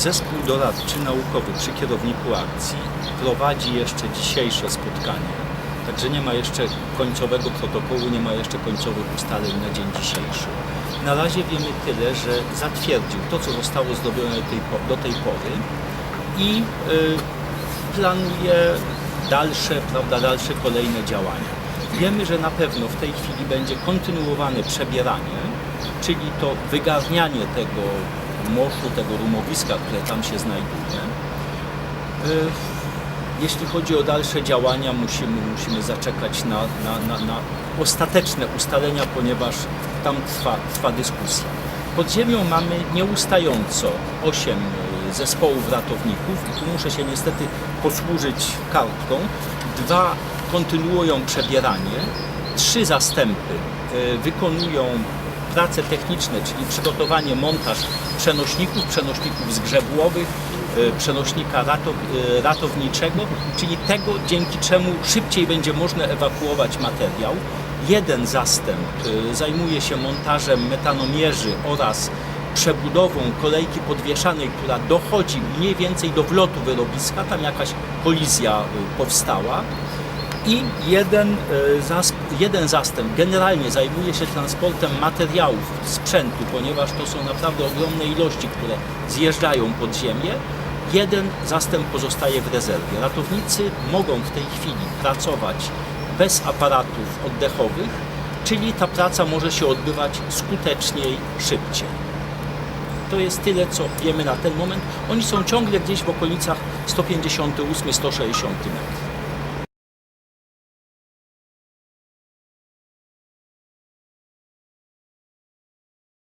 Zespół doradczy naukowy przy kierowniku akcji prowadzi jeszcze dzisiejsze spotkanie. Także nie ma jeszcze końcowego protokołu, nie ma jeszcze końcowych ustaleń na dzień dzisiejszy. Na razie wiemy tyle, że zatwierdził to, co zostało zrobione do tej, pory i y, planuje dalsze, prawda, dalsze kolejne działania. Wiemy, że na pewno w tej chwili będzie kontynuowane przebieranie, czyli to wygarnianie tego moszu, tego rumowiska, które tam się znajduje. Y, Jeśli chodzi o dalsze działania, musimy, musimy zaczekać na, na, na, na ostateczne ustalenia, ponieważ tam trwa, trwa dyskusja. Pod ziemią mamy nieustająco 8 zespołów ratowników i tu muszę się niestety posłużyć kartką. Dwa kontynuują przebieranie, trzy zastępy e, wykonują prace techniczne, czyli przygotowanie, montaż przenośników, przenośników zgrzebłowych, e, przenośnika e, ratowniczego, czyli tego, dzięki czemu szybciej będzie można ewakuować materiał. Jeden zastęp e, zajmuje się montażem metanomierzy oraz przebudową kolejki podwieszanej, która dochodzi mniej więcej do wlotu wyrobiska, tam jakaś kolizja powstała i jeden, e, jeden zastęp generalnie zajmuje się transportem materiałów, sprzętu, ponieważ to są naprawdę ogromne ilości, które zjeżdżają pod ziemię. Jeden zastęp pozostaje w rezerwie. Ratownicy mogą w tej chwili pracować bez aparatów oddechowych, czyli ta praca może się odbywać skuteczniej, szybciej. To jest tyle, co wiemy na ten moment. Oni są ciągle gdzieś w okolicach 158-160 metrów.